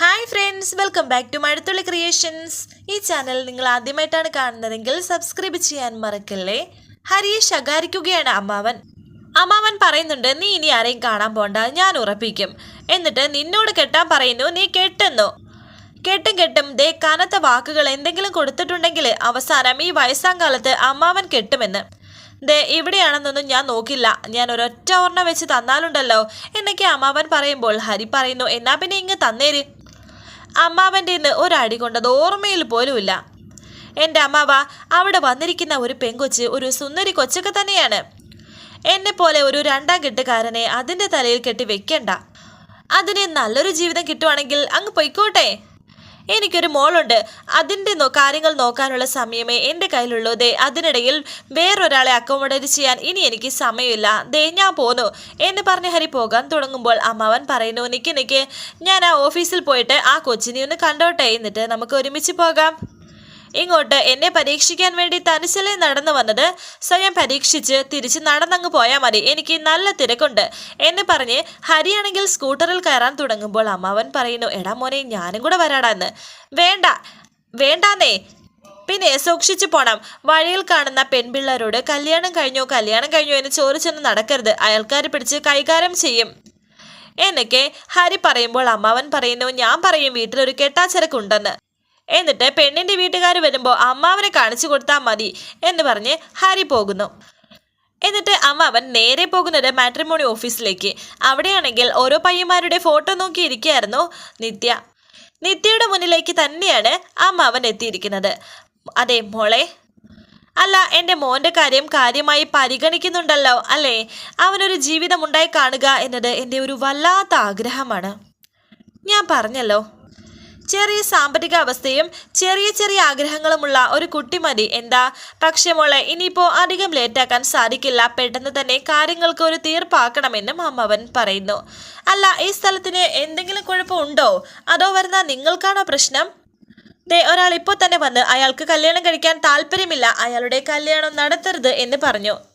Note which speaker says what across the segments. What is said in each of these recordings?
Speaker 1: Hi friends welcome back to Mazhathulli creations ഈ channel നിങ്ങൾ ആദ്യമായിട്ടാണ് കാണുന്നതെങ്കിൽ സബ്സ്ക്രൈബ് ചെയ്യാൻ മറക്കല്ലേ? ഹരിയെ ശകാരിക്കുകയാണ് അമ്മാവൻ. അമ്മാവൻ പറയുന്നുണ്ട് നീ ഇനി ആരെയും കാണാൻ പോണ്ട ഞാൻ ഉറപ്പിക്കും. എന്നിട്ട് നിന്നോട് കെട്ടാൻ പറയുന്നു നീ കെട്ടുന്നു. കെട്ടും കെട്ടും ദേ കനത്ത വാക്കുകൾ എന്തെങ്കിലും കൊടുത്തിട്ടുണ്ടെങ്കിൽ അവസാനം ഈ വയസ്സാം കാലത്ത് അമ്മാവൻ കെട്ടുമെന്ന്. ദേ ഇവിടെയാണെന്നൊന്നും ഞാൻ നോക്കില്ല. ഞാൻ ഒരൊറ്റ ഓർണ വെച്ച് തന്നാലുണ്ടല്ലോ. എന്നൊക്കെ അമ്മാവൻ പറയുമ്പോൾ ഹരി പറയുന്നു എന്നാ പിന്നെ ഇങ്ങ് തന്നേര്. അമ്മാവന്റെ ഇന്ന് ഒരടി കൊണ്ടത് ഓർമ്മയിൽ പോലുമില്ല. എന്റെ അമ്മാവ അവിടെ വന്നിരിക്കുന്ന ഒരു പെങ്കൊച്ച് ഒരു സുന്ദരി കൊച്ചൊക്കെ തന്നെയാണ്. എന്നെ പോലെ ഒരു രണ്ടാം കെട്ടുകാരനെ അതിന്റെ തലയിൽ കെട്ടി വെക്കണ്ട. അതിന് നല്ലൊരു ജീവിതം കിട്ടുവാണെങ്കിൽ അങ്ങ് പൊയ്ക്കോട്ടെ. എനിക്കൊരു മോളുണ്ട്. അതിന്റെ കാര്യങ്ങൾ നോക്കാനുള്ള സമയമേ എന്റെ കയ്യിലുള്ളൂ. ദേ അതിനിടയിൽ വേറൊരാളെ അക്കോമഡേറ്റ് ചെയ്യാൻ ഇനി എനിക്ക് സമയമില്ല. ദേ ഞാൻ പോന്നു. എന്ന് പറഞ്ഞ് ഹരി പോകാൻ തുടങ്ങുമ്പോൾ അമ്മാവൻ പറയുന്നു നിക്ക് നിക്ക്. ഞാൻ ആ ഓഫീസിൽ പോയിട്ട് ആ കൊച്ചിനെ ഒന്ന് കണ്ടോട്ടെ. എന്നിട്ട് നമുക്ക് ഒരുമിച്ച് പോകാം. ഇങ്ങോട്ട് എന്നെ പരീക്ഷിക്കാൻ വേണ്ടി തനിശലെ നടന്നു വന്നത്? സ്വയം പരീക്ഷിച്ച് തിരിച്ച് നടന്നങ്ങ് പോയാൽ മതി. എനിക്ക് നല്ല തിരക്കുണ്ട്. എന്ന് പറഞ്ഞ് ഹരിയാണെങ്കിൽ സ്കൂട്ടറിൽ കയറാൻ തുടങ്ങുമ്പോൾ അമ്മാവൻ പറയുന്നു എടാ മോനെ ഞാനും കൂടെ വരാടാന്ന്. വേണ്ട വേണ്ടാന്നേ. പിന്നെ സൂക്ഷിച്ചു പോണം. വഴിയിൽ കാണുന്ന പെൺപിള്ളേരോട് കല്യാണം കഴിഞ്ഞോ കല്യാണം കഴിഞ്ഞോ എന്ന് ചോദിച്ചൊന്നും നടക്കരുത്. അയൽക്കാർ പിടിച്ച് കൈകാര്യം ചെയ്യും. എന്നൊക്കെ ഹരി പറയുമ്പോൾ അമ്മാവൻ പറയുന്നു ഞാൻ പറയും വീട്ടിലൊരു കെട്ടാച്ചരക്കുണ്ടെന്ന്. എന്നിട്ട് പെണ്ണിന്റെ വീട്ടുകാർ വരുമ്പോൾ അമ്മാവനെ കാണിച്ചു കൊടുത്താൽ മതി എന്ന് പറഞ്ഞ് ഹരി പോകുന്നു. എന്നിട്ട് അമ്മാവൻ നേരെ പോകുന്നത് മാട്രിമോണി ഓഫീസിലേക്ക്. അവിടെയാണെങ്കിൽ ഓരോ പയ്യന്മാരുടെ ഫോട്ടോ നോക്കിയിരിക്കുകയായിരുന്നു നിത്യ. നിത്യയുടെ മുന്നിലേക്ക് തന്നെയാണ് അമ്മാവൻ എത്തിയിരിക്കുന്നത്. അതെ മോളെ? അല്ല എന്റെ മോന്റെ കാര്യം കാര്യമായി പരിഗണിക്കുന്നുണ്ടല്ലോ അല്ലേ? അവനൊരു ജീവിതമുണ്ടായി കാണുക എന്നത് എന്റെ ഒരു വല്ലാത്ത ആഗ്രഹമാണ്. ഞാൻ പറഞ്ഞല്ലോ. ചെറിയ സാമ്പത്തിക അവസ്ഥയും ചെറിയ ചെറിയ ആഗ്രഹങ്ങളുമുള്ള ഒരു കുട്ടി മതി. എന്താ? പക്ഷേ മോളെ ഇനിയിപ്പോൾ അധികം ലേറ്റാക്കാൻ സാധിക്കില്ല. പെട്ടെന്ന് തന്നെ കാര്യങ്ങൾക്ക് ഒരു തീർപ്പാക്കണമെന്നും അമ്മവൻ പറയുന്നു. അല്ല ഈ സ്ഥലത്തിന് എന്തെങ്കിലും കുഴപ്പമുണ്ടോ? അതോ വരുന്ന നിങ്ങൾക്കാണോ പ്രശ്നം? ദേ ഒരാൾ ഇപ്പോൾ തന്നെ വന്ന് അയാൾക്ക് കല്യാണം കഴിക്കാൻ താല്പര്യമില്ല. അയാളുടെ കല്യാണം നടത്തരുത് എന്ന് പറഞ്ഞു.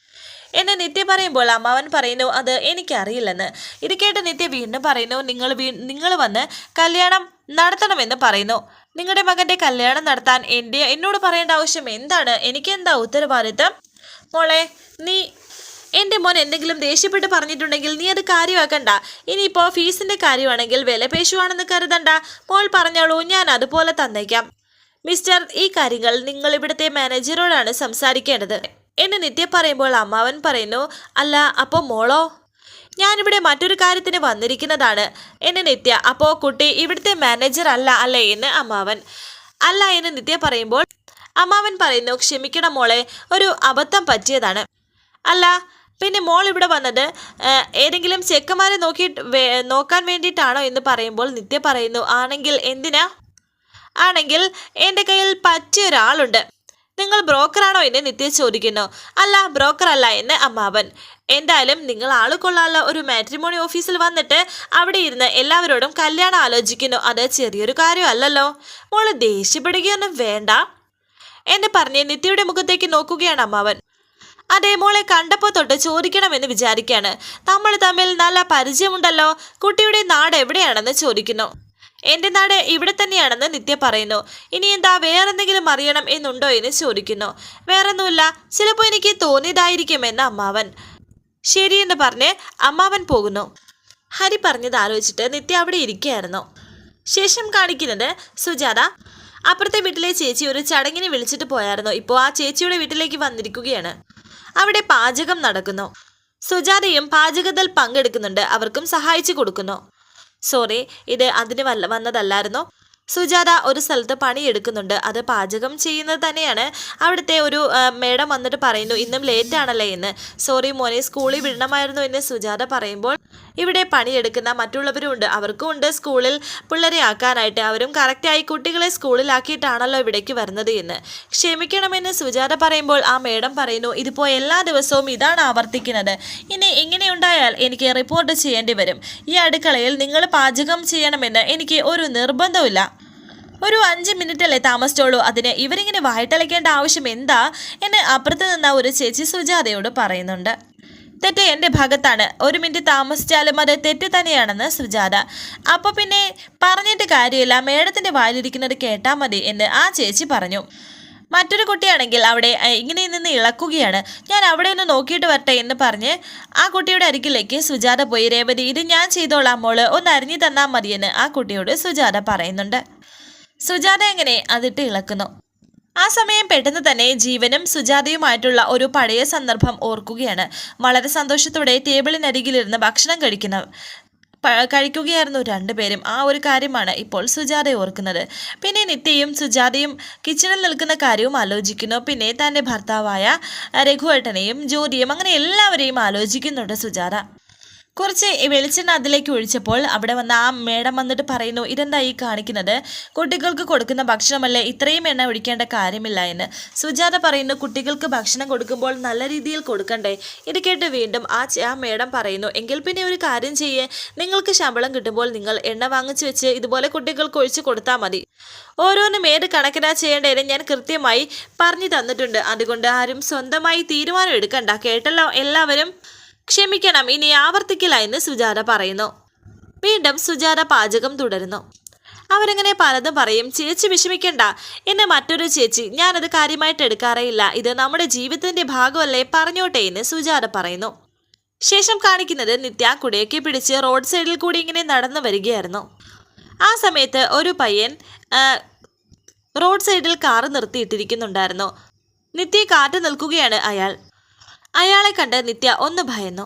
Speaker 1: എന്നെ നിത്യ പറയുമ്പോൾ അമ്മാവൻ പറയുന്നു അത് എനിക്കറിയില്ലെന്ന്. ഇത് കേട്ട് നിത്യ വീണ്ടും പറയുന്നു നിങ്ങൾ നിങ്ങൾ വന്ന് കല്യാണം നടത്തണമെന്ന് പറയുന്നു. നിങ്ങളുടെ മകന്റെ കല്യാണം നടത്താൻ എന്റെ എന്നോട് പറയേണ്ട ആവശ്യം എന്താണ്? എനിക്ക് എന്താ ഉത്തരവാദിത്തം? മോളെ നീ എന്റെ മോൻ എന്തെങ്കിലും ദേഷ്യപ്പെട്ട് പറഞ്ഞിട്ടുണ്ടെങ്കിൽ നീ അത് കാര്യമാക്കണ്ട. ഇനിയിപ്പോൾ ഫീസിന്റെ കാര്യമാണെങ്കിൽ വില പേശുവാണെന്ന് കരുതണ്ട. മോൾ പറഞ്ഞോളൂ ഞാൻ അതുപോലെ തന്നേക്കാം. മിസ്റ്റർ ഈ കാര്യങ്ങൾ നിങ്ങൾ ഇവിടുത്തെ മാനേജറോടാണ് സംസാരിക്കേണ്ടത്. എന്ന് നിത്യ പറയുമ്പോൾ അമ്മാവൻ പറയുന്നു അല്ല അപ്പോൾ മോളോ? ഞാനിവിടെ മറ്റൊരു കാര്യത്തിന് വന്നിരിക്കുന്നതാണ്. എന്നെ നിത്യ അപ്പോൾ കുട്ടി ഇവിടുത്തെ മാനേജർ അല്ല അല്ലേ? എന്ന് അമ്മാവൻ. അല്ല എന്ന് നിത്യ പറയുമ്പോൾ അമ്മാവൻ പറയുന്നു ക്ഷമിക്കണം മോളെ ഒരു അബദ്ധം പറ്റിയതാണ്. അല്ല പിന്നെ മോൾ ഇവിടെ വന്നത് ഏതെങ്കിലും ചെക്കന്മാരെ നോക്കി നോക്കാൻ വേണ്ടിയിട്ടാണോ? എന്ന് പറയുമ്പോൾ നിത്യ പറയുന്നു ആണെങ്കിൽ എന്തിനാ? ആണെങ്കിൽ എന്റെ കയ്യിൽ പറ്റിയ ഒരാളുണ്ട്. നിങ്ങൾ ബ്രോക്കറാണോ എന്നെ നിത്യ ചോദിക്കുന്നു. അല്ല ബ്രോക്കർ അല്ല എന്ന് അമ്മാവൻ. എന്തായാലും നിങ്ങൾ ആൾ കൊള്ളാനുള്ള ഒരു മാട്രിമോണി ഓഫീസിൽ വന്നിട്ട് അവിടെ ഇരുന്ന് എല്ലാവരോടും കല്യാണം ആലോചിക്കുന്നു. അത് ചെറിയൊരു കാര്യമല്ലല്ലോ. മോൾ ദേഷ്യപ്പെടുകയൊന്നും വേണ്ട എന്ന് പറഞ്ഞ് നിത്യയുടെ മുഖത്തേക്ക് നോക്കുകയാണ് അമ്മാവൻ. അതേ മോളെ കണ്ടപ്പോൾ തൊട്ട് ചോദിക്കണമെന്ന് വിചാരിക്കുകയാണ് നമ്മൾ തമ്മിൽ നല്ല പരിചയമുണ്ടല്ലോ. കുട്ടിയുടെ നാട് എവിടെയാണെന്ന് ചോദിക്കുന്നു. എന്റെ നാട് ഇവിടെ തന്നെയാണെന്ന് നിത്യ പറയുന്നു. ഇനി എന്താ വേറെന്തെങ്കിലും അറിയണം എന്നുണ്ടോ എന്ന് ചോദിക്കുന്നു. വേറൊന്നുമില്ല ചിലപ്പോൾ എനിക്ക് തോന്നിയതായിരിക്കുമെന്ന് അമ്മാവൻ. ശരിയെന്ന് പറഞ്ഞ് അമ്മാവൻ പോകുന്നു. ഹരി പറഞ്ഞത് ആലോചിച്ചിട്ട് നിത്യ അവിടെ ഇരിക്കുകയായിരുന്നു. ശേഷം കാണിക്കുന്നത് സുജാത. അപ്പുറത്തെ വീട്ടിലെ ചേച്ചി ഒരു ചടങ്ങിന് വിളിച്ചിട്ട് പോയായിരുന്നു. ഇപ്പോൾ ആ ചേച്ചിയുടെ വീട്ടിലേക്ക് വന്നിരിക്കുകയാണ്. അവിടെ പാചകം നടക്കുന്നു. സുജാതയും പാചകത്തിൽ പങ്കെടുക്കുന്നുണ്ട്. അവർക്കും സഹായിച്ചു കൊടുക്കുന്നു. സോറി ഇത് അതിന് വല്ല വന്നതല്ലായിരുന്നു? സുജാത ഒരു സ്ഥലത്ത് പണിയെടുക്കുന്നുണ്ട്. അത് പാചകം ചെയ്യുന്നത് തന്നെയാണ്. അവിടുത്തെ ഒരു മേഡം വന്നിട്ട് പറയുന്നു ഇന്നും ലേറ്റ് ആണല്ലേ എന്ന് സോറി മോനെ സ്കൂളിൽ വിടണമായിരുന്നു എന്ന് സുജാത പറയുമ്പോൾ ഇവിടെ പണിയെടുക്കുന്ന മറ്റുള്ളവരും ഉണ്ട് അവർക്കും ഉണ്ട് സ്കൂളിൽ പിള്ളേരെ ആക്കാനായിട്ട്. അവരും കറക്റ്റായി കുട്ടികളെ സ്കൂളിലാക്കിയിട്ടാണല്ലോ ഇവിടേക്ക് വരുന്നത് എന്ന്. ക്ഷമിക്കണമെന്ന് സുജാത പറയുമ്പോൾ ആ മേഡം പറയുന്നു ഇതിപ്പോൾ എല്ലാ ദിവസവും ഇതാണ് ആവർത്തിക്കുന്നത്. ഇനി ഇങ്ങനെയുണ്ടായാൽ എനിക്ക് റിപ്പോർട്ട് ചെയ്യേണ്ടി വരും. ഈ അടുക്കളയിൽ നിങ്ങൾ പാചകം ചെയ്യണമെന്ന് എനിക്ക് ഒരു നിർബന്ധമില്ല ഒരു അഞ്ച് മിനിറ്റല്ലേ താമസിച്ചോളൂ. അതിന് ഇവരിങ്ങനെ വായിട്ടലയ്ക്കേണ്ട ആവശ്യം എന്താ? എന്ന് അപ്പുറത്ത് നിന്ന ഒരു ചേച്ചി സുജാതയോട് പറയുന്നുണ്ട്. തെറ്റ് എന്റെ ഭാഗത്താണ്. ഒരു മിനിറ്റ് താമസിച്ചാലും അത് തെറ്റ് തന്നെയാണെന്ന് സുജാത. അപ്പോൾ പിന്നെ പറഞ്ഞിട്ട് കാര്യമില്ല. മേഡത്തിന്റെ വായിലിരിക്കുന്നത് കേട്ടാൽ മതി എന്ന് ആ ചേച്ചി പറഞ്ഞു. മറ്റൊരു കുട്ടിയാണെങ്കിൽ അവിടെ ഇങ്ങനെ നിന്ന് ഇളക്കുകയാണ്. ഞാൻ അവിടെ ഒന്ന് നോക്കിയിട്ട് വരട്ടെ എന്ന് പറഞ്ഞ് ആ കുട്ടിയുടെ അരികിലേക്ക് സുജാത പോയി. രേവതി ഇത് ഞാൻ ചെയ്തോളാം മോൾ. ഒന്ന് അരിഞ്ഞു തന്നാൽ മതിയെന്ന് ആ കുട്ടിയോട് സുജാത പറയുന്നുണ്ട്. സുജാത എങ്ങനെ? അതിട്ട് ഇളക്കുന്നു. ആ സമയം പെട്ടെന്ന് തന്നെ ജീവനും സുജാതയുമായിട്ടുള്ള ഒരു പഴയ സന്ദർഭം ഓർക്കുകയാണ്. വളരെ സന്തോഷത്തോടെ ടേബിളിനരികിലിരുന്ന് ഭക്ഷണം കഴിക്കുന്ന കഴിക്കുകയായിരുന്നു രണ്ടുപേരും ആ ഒരു കാര്യമാണ് ഇപ്പോൾ സുജാത ഓർക്കുന്നത്. പിന്നെ നിത്യയും സുജാതയും കിച്ചണിൽ നിൽക്കുന്ന കാര്യവും ആലോചിക്കുന്നു. പിന്നെ തന്റെ ഭർത്താവായ രഘുവേട്ടനെയും ജ്യോതിയും അങ്ങനെ എല്ലാവരെയും ആലോചിക്കുന്നുണ്ട് സുജാത. കുറച്ച് വെളിച്ചെണ്ണ അതിലേക്ക് ഒഴിച്ചപ്പോൾ അവിടെ വന്ന ആ മേഡം വന്നിട്ട് പറയുന്നു ഇതെന്താ ഈ കാണിക്കുന്നത്? കുട്ടികൾക്ക് കൊടുക്കുന്ന ഭക്ഷണമല്ലേ? ഇത്രയും എണ്ണ ഒഴിക്കേണ്ട കാര്യമില്ല എന്ന്. സുജാത പറയുന്നു കുട്ടികൾക്ക് ഭക്ഷണം കൊടുക്കുമ്പോൾ നല്ല രീതിയിൽ കൊടുക്കണ്ടേ? ഇത് കേട്ട് വീണ്ടും ആ ആ മേഡം പറയുന്നു എങ്കിൽ പിന്നെ ഒരു കാര്യം ചെയ്യേ. നിങ്ങൾക്ക് ശമ്പളം കിട്ടുമ്പോൾ നിങ്ങൾ എണ്ണ വാങ്ങിച്ചു വെച്ച് ഇതുപോലെ കുട്ടികൾക്ക് ഒഴിച്ചു കൊടുത്താൽ മതി. ഓരോന്നും ഏത് കണക്കിനാ ചെയ്യേണ്ടതിന് ഞാൻ കൃത്യമായി പറഞ്ഞു തന്നിട്ടുണ്ട്. അതുകൊണ്ട് ആരും സ്വന്തമായി തീരുമാനം എടുക്കണ്ട. കേട്ടല്ലോ? എല്ലാവരും ക്ഷമിക്കണം ഇനി ആവർത്തിക്കില്ല എന്ന് സുജാത പറയുന്നു. വീണ്ടും സുജാത പാചകം തുടരുന്നു. അവരങ്ങനെ പലതും പറയും ചേച്ചി വിഷമിക്കണ്ട എന്നെ മറ്റൊരു ചേച്ചി ഞാനത് കാര്യമായിട്ട് എടുക്കാറേയില്ല ഇത് നമ്മുടെ ജീവിതത്തിന്റെ ഭാഗമല്ലേ പറഞ്ഞോട്ടെ എന്ന് സുജാത പറയുന്നു. ശേഷം കാണിക്കുന്നത് നിത്യ കുടയൊക്കെ പിടിച്ച് റോഡ് സൈഡിൽ കൂടി ഇങ്ങനെ നടന്നു വരികയായിരുന്നു. ആ സമയത്ത് ഒരു പയ്യൻ റോഡ് സൈഡിൽ കാറ് നിർത്തിയിട്ടിരിക്കുന്നുണ്ടായിരുന്നു. നിത്യ കാറ്റ് നിൽക്കുകയാണ് അയാൾ. അയാളെ കണ്ട് നിത്യ ഒന്ന് ഭയന്നു.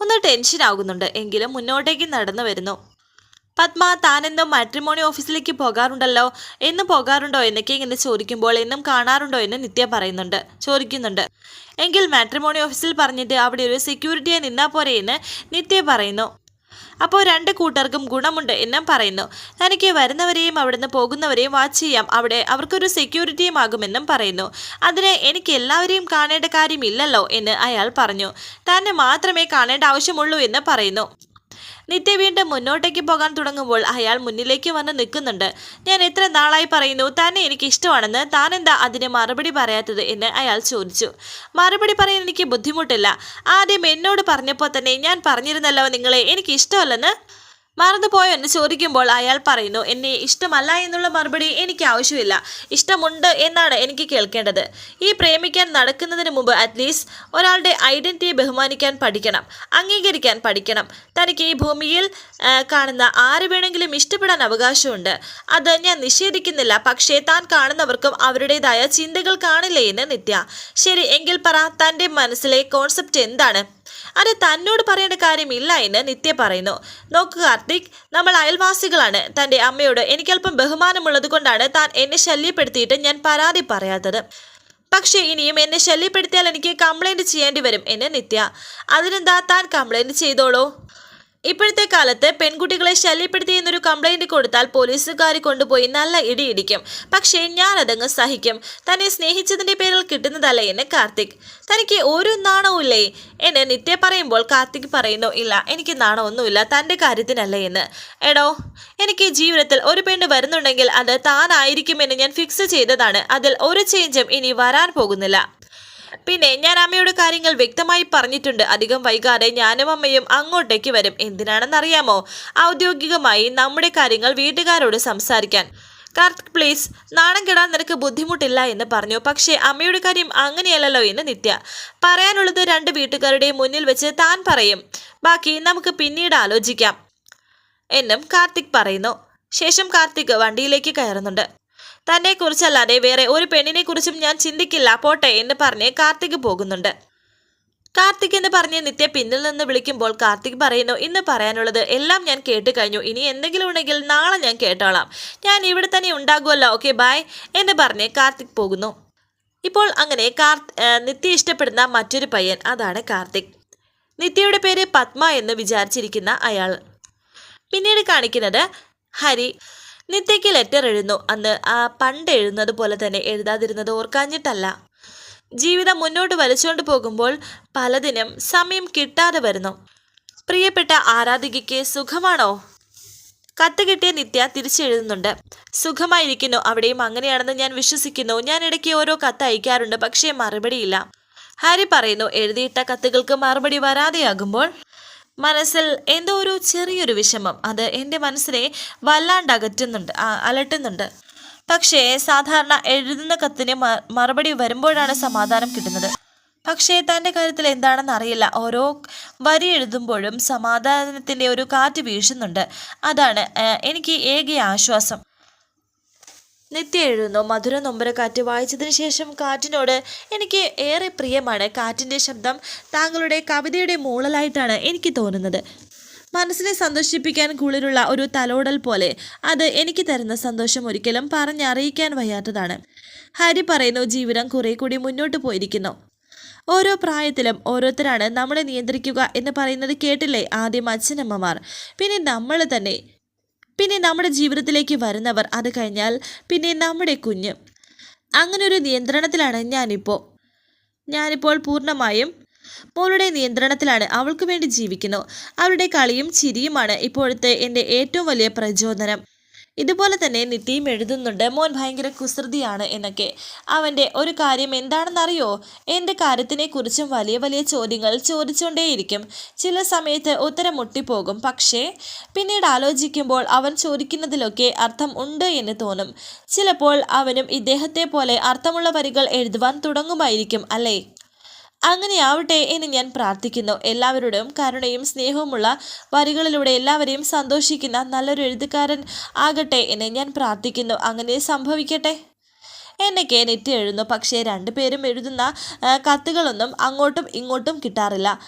Speaker 1: ഒന്ന് ടെൻഷൻ ആകുന്നുണ്ട്. എങ്കിലും മുന്നോട്ടേക്ക് നടന്നു വരുന്നു. പത്മ താനെന്നും മാട്രിമോണി ഓഫീസിലേക്ക് പോകാറുണ്ടല്ലോ. എന്നും പോകാറുണ്ടോ എന്നൊക്കെ ഇങ്ങനെ ചോദിക്കുമ്പോൾ എന്നും കാണാറുണ്ടോ എന്ന് നിത്യ പറയുന്നുണ്ട്. ചോദിക്കുന്നുണ്ട്. എങ്കിൽ മാട്രിമോണി ഓഫീസിൽ പറഞ്ഞിട്ട് അവിടെ ഒരു സെക്യൂരിറ്റിയെ നിന്നാ പോരെ എന്ന് നിത്യ പറയുന്നു. അപ്പോൾ രണ്ട് കൂട്ടർക്കും ഗുണമുണ്ട് എന്നും പറയുന്നു. തനിക്ക് വരുന്നവരെയും അവിടുന്ന് പോകുന്നവരെയും വാച്ച് ചെയ്യാം. അവിടെ അവർക്കൊരു സെക്യൂരിറ്റിയും ആകുമെന്നും പറയുന്നു. അതിന് എനിക്ക് എല്ലാവരെയും കാണേണ്ട കാര്യമില്ലല്ലോ എന്ന് അയാൾ പറഞ്ഞു. തന്നെ മാത്രമേ കാണേണ്ട ആവശ്യമുള്ളൂ എന്ന് പറയുന്നു. നിത്യ വീണ്ടും മുന്നോട്ടേക്ക് പോകാൻ തുടങ്ങുമ്പോൾ അയാൾ മുന്നിലേക്ക് വന്ന് നിൽക്കുന്നുണ്ട്. ഞാൻ എത്ര നാളായി പറയുന്നു തന്നെ എനിക്ക് ഇഷ്ടമാണെന്ന്. താൻ എന്താ അതിന് മറുപടി പറയാത്തത് എന്ന് അയാൾ ചോദിച്ചു. മറുപടി പറയാൻ എനിക്ക് ബുദ്ധിമുട്ടില്ല. ആദ്യം എന്നോട് പറഞ്ഞപ്പോൾ തന്നെ ഞാൻ പറഞ്ഞിരുന്നല്ലോ നിങ്ങളെ എനിക്ക് ഇഷ്ടമല്ലെന്ന്. മറന്നുപോയോ എന്ന് ചോദിക്കുമ്പോൾ അയാൾ പറയുന്നു എന്നെ ഇഷ്ടമല്ല എന്നുള്ള മറുപടി എനിക്ക് ആവശ്യമില്ല. ഇഷ്ടമുണ്ട് എന്നാണ് എനിക്ക് കേൾക്കേണ്ടത്. ഈ പ്രേമിക്കാൻ നടക്കുന്നതിന് മുമ്പ് അറ്റ്ലീസ്റ്റ് ഒരാളുടെ ഐഡന്റിറ്റി ബഹുമാനിക്കാൻ പഠിക്കണം അംഗീകരിക്കാൻ പഠിക്കണം. തനിക്ക് ഈ ഭൂമിയിൽ കാണുന്ന ആര് വേണമെങ്കിലും ഇഷ്ടപ്പെടാൻ അവകാശമുണ്ട്. അത് ഞാൻ നിഷേധിക്കുന്നില്ല പക്ഷേ താൻ കാണുന്നവർക്കും അവരുടേതായ ചിന്തകൾ കാണില്ലേ എന്ന് നിത്യ. ശരി എങ്കിൽ പറ തന്റെ മനസ്സിലെ കോൺസെപ്റ്റ് എന്താണ്? അത് തന്നോട് പറയേണ്ട കാര്യമില്ല എന്ന് നിത്യ പറയുന്നു. നോക്ക് കാർത്തിക് നമ്മൾ അയൽവാസികളാണ്. തന്റെ അമ്മയോട് എനിക്കല്പം ബഹുമാനമുള്ളത് കൊണ്ടാണ് താൻ എന്നെ ശല്യപ്പെടുത്തിയിട്ട് ഞാൻ പരാതി പറയാത്തത്. പക്ഷേ ഇനിയും എന്നെ ശല്യപ്പെടുത്തിയാൽ എനിക്ക് കംപ്ലൈന്റ് ചെയ്യേണ്ടി വരും എന്ന് നിത്യ. അതിനെന്താ താൻ കംപ്ലൈന്റ് ചെയ്തോളൂ? ഇപ്പോഴത്തെ കാലത്ത് പെൺകുട്ടികളെ ശല്യപ്പെടുത്തി എന്നൊരു കംപ്ലൈന്റ് കൊടുത്താൽ പോലീസുകാർ കൊണ്ടുപോയി നല്ല ഇടിയിടിക്കും പക്ഷേ ഞാൻ അതങ്ങ് സഹിക്കും. തന്നെ സ്നേഹിച്ചതിന്റെ പേരിൽ കിട്ടുന്നതല്ല എന്ന് കാർത്തിക്. തനിക്ക് ഒരു നാണവുമില്ലേ എന്ന് നിത്യ പറയുമ്പോൾ കാർത്തിക് പറയുന്നു ഇല്ല എനിക്ക് നാണമൊന്നുമില്ല തന്റെ കാര്യത്തിനല്ല എന്ന്. എടോ എനിക്ക് ജീവിതത്തിൽ ഒരു പെണ്ണ് വരുന്നുണ്ടെങ്കിൽ അത് താനായിരിക്കുമെന്ന് ഞാൻ ഫിക്സ് ചെയ്തതാണ്. അതിൽ ഒരു ചേഞ്ചും ഇനി വരാൻ പോകുന്നില്ല. പിന്നെ ഞാൻ അമ്മയോട് കാര്യങ്ങൾ വ്യക്തമായി പറഞ്ഞിട്ടുണ്ട്. അധികം വൈകാതെ ഞാനും അമ്മയും അങ്ങോട്ടേക്ക് വരും. എന്തിനാണെന്നറിയാമോ? ഔദ്യോഗികമായി നമ്മുടെ കാര്യങ്ങൾ വീട്ടുകാരോട് സംസാരിക്കാൻ. കാർത്തിക് പ്ലീസ് നാണം കെടാൻ നിനക്ക് ബുദ്ധിമുട്ടില്ല എന്ന് പറഞ്ഞു. പക്ഷേ അമ്മയുടെ കാര്യം അങ്ങനെയല്ലല്ലോ എന്ന് നിത്യ. പറയാനുള്ളത് രണ്ട് വീട്ടുകാരുടെയും മുന്നിൽ വെച്ച് താൻ പറയും. ബാക്കി നമുക്ക് പിന്നീട് ആലോചിക്കാം. എന്നും കാർത്തിക് പറയുന്നു. ശേഷം കാർത്തിക് വണ്ടിയിലേക്ക് കയറുന്നുണ്ട്. തന്നെ കുറിച്ചല്ലാതെ വേറെ ഒരു പെണ്ണിനെ കുറിച്ചും ഞാൻ ചിന്തിക്കില്ല പോട്ടെ എന്ന് പറഞ്ഞ് കാർത്തിക് പോകുന്നുണ്ട്. കാർത്തിക് എന്ന് പറഞ്ഞ് നിത്യ പിന്നിൽ നിന്ന് വിളിക്കുമ്പോൾ കാർത്തിക് പറയുന്നു ഇന്ന് പറയാനുള്ളത് എല്ലാം ഞാൻ കേട്ട് കഴിഞ്ഞു ഇനി എന്തെങ്കിലും ഉണ്ടെങ്കിൽ നാളെ ഞാൻ കേട്ടോളാം. ഞാൻ ഇവിടെ തന്നെ ഉണ്ടാകുമല്ലോ. ഓക്കെ ബായ് എന്ന് പറഞ്ഞ് കാർത്തിക് പോകുന്നു. ഇപ്പോൾ അങ്ങനെ കാർ നിത്യ ഇഷ്ടപ്പെടുന്ന മറ്റൊരു പയ്യൻ അതാണ് കാർത്തിക്. നിത്യയുടെ പേര് പത്മ എന്ന് വിചാരിച്ചിരിക്കുന്ന അയാൾ. പിന്നീട് കാണിക്കുന്നത് ഹരി. നിത്യയ്ക്ക് ലെറ്റർ എഴുതുന്നു. അന്ന് ആ പണ്ട് എഴുതുന്നത് പോലെ തന്നെ എഴുതാതിരുന്നത് ഓർക്കാഞ്ഞിട്ടല്ല. ജീവിതം മുന്നോട്ട് വലിച്ചുകൊണ്ട് പോകുമ്പോൾ പലതിനും സമയം കിട്ടാതെ വരുന്നു. പ്രിയപ്പെട്ട ആരാധികയ്ക്ക് സുഖമാണോ? കത്ത് കിട്ടിയ നിത്യ തിരിച്ചെഴുതുന്നുണ്ട് സുഖമായിരിക്കുന്നു. അവിടെയും അങ്ങനെയാണെന്ന് ഞാൻ വിശ്വസിക്കുന്നു. ഞാൻ ഇടയ്ക്ക് ഓരോ കത്ത് അയക്കാറുണ്ട്. പക്ഷേ മറുപടിയില്ല. ഹാരി പറയുന്നു എഴുതിയിട്ട കത്തുകൾക്ക് മറുപടി വരാതെയാകുമ്പോൾ മനസ്സിൽ എന്തോ ഒരു ചെറിയൊരു വിഷമം. അത് എന്റെ മനസ്സിനെ വല്ലാണ്ട് അകറ്റുന്നുണ്ട് അലട്ടുന്നുണ്ട്. പക്ഷേ സാധാരണ എഴുതുന്ന കത്തിന് മറുപടി വരുമ്പോഴാണ് സമാധാനം കിട്ടുന്നത്. പക്ഷേ തന്റെ കാര്യത്തിൽ എന്താണെന്ന് അറിയില്ല. ഓരോ വരി എഴുതുമ്പോഴും സമാധാനത്തിന്റെ ഒരു കാറ്റ് വീശുന്നുണ്ട്. അതാണ് എനിക്ക് ഏക ആശ്വാസം നിത്യ എഴുതുന്നു മധുര നൊമ്പര കാറ്റ് വായിച്ചതിന് ശേഷം കാറ്റിനോട് എനിക്ക് ഏറെ പ്രിയമാണ്. കാറ്റിന്റെ ശബ്ദം താങ്കളുടെ കവിതയുടെ മൂളലായിട്ടാണ് എനിക്ക് തോന്നുന്നത്. മനസ്സിനെ സന്തോഷിപ്പിക്കാൻ കുളിരുള്ള ഒരു തലോടൽ പോലെ അത് എനിക്ക് തരുന്ന സന്തോഷം ഒരിക്കലും പറഞ്ഞറിയിക്കാൻ വയ്യാത്തതാണ്. ഹരി പറയുന്നു ജീവിതം കുറെ കൂടി മുന്നോട്ട് പോയിരിക്കുന്നു. ഓരോ പ്രായത്തിലും ഓരോരുത്തരാണ് നമ്മളെ നിയന്ത്രിക്കുക എന്ന് പറയുന്നത് കേട്ടില്ലേ ആദ്യം അച്ഛനമ്മമാർ. പിന്നെ നമ്മൾ തന്നെ പിന്നെ നമ്മുടെ ജീവിതത്തിലേക്ക് വരുന്നവർ അത് കഴിഞ്ഞാൽ പിന്നെ നമ്മുടെ കുഞ്ഞ്. അങ്ങനെ ഒരു നിയന്ത്രണത്തിലാണ് ഞാനിപ്പോൾ ഞാനിപ്പോൾ പൂർണമായും മോളുടെ നിയന്ത്രണത്തിലാണ് അവൾക്ക് വേണ്ടി ജീവിക്കുന്നു. അവളുടെ കളിയും ചിരിയുമാണ് ഇപ്പോഴത്തെ എന്റെ ഏറ്റവും വലിയ പ്രചോദനം. ഇതുപോലെ തന്നെ നിത്യം എഴുതുന്നുണ്ട്. മോൻ ഭയങ്കര കുസൃതിയാണ് എന്നൊക്കെ. അവന്റെ ഒരു കാര്യം എന്താണെന്നറിയോ? എന്റെ കാര്യത്തിനെക്കുറിച്ചും വലിയ വലിയ ചോദ്യങ്ങൾ ചോദിച്ചുകൊണ്ടേയിരിക്കും. ചില സമയത്ത് ഉത്തരം മുട്ടിപ്പോകും. പക്ഷേ പിന്നീട് ആലോചിക്കുമ്പോൾ അവൻ ചോദിക്കുന്നതിലൊക്കെ അർത്ഥം ഉണ്ട് എന്ന് തോന്നും. ചിലപ്പോൾ അവനും ഇദ്ദേഹത്തെ പോലെ അർത്ഥമുള്ള വരികൾ എഴുതുവാൻ തുടങ്ങുമായിരിക്കും അല്ലേ? അങ്ങനെയാവട്ടെ എന്ന് ഞാൻ പ്രാർത്ഥിക്കുന്നു. എല്ലാവരോടും കരുണയും സ്നേഹവുമുള്ള വരികളിലൂടെ എല്ലാവരെയും സന്തോഷിക്കുന്ന നല്ലൊരു എഴുത്തുകാരൻ ആകട്ടെ എന്ന് ഞാൻ പ്രാർത്ഥിക്കുന്നു. അങ്ങനെ സംഭവിക്കട്ടെ. എന്നൊക്കെ നെറ്റ് എഴുതുന്നു. പക്ഷേ രണ്ടുപേരും എഴുതുന്ന കത്തുകളൊന്നും അങ്ങോട്ടും ഇങ്ങോട്ടും കിട്ടാറില്ല.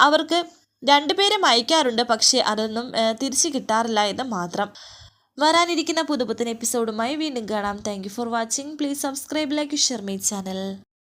Speaker 1: അവർക്ക് രണ്ടുപേരും അയക്കാറുണ്ട് പക്ഷേ അതൊന്നും തിരിച്ചു കിട്ടാറില്ല എന്ന് മാത്രം. വരാനിരിക്കുന്ന പുതുപുത്തൻ എപ്പിസോഡുമായി വീണ്ടും കാണാം. Thank for watching please subscribe like share my channel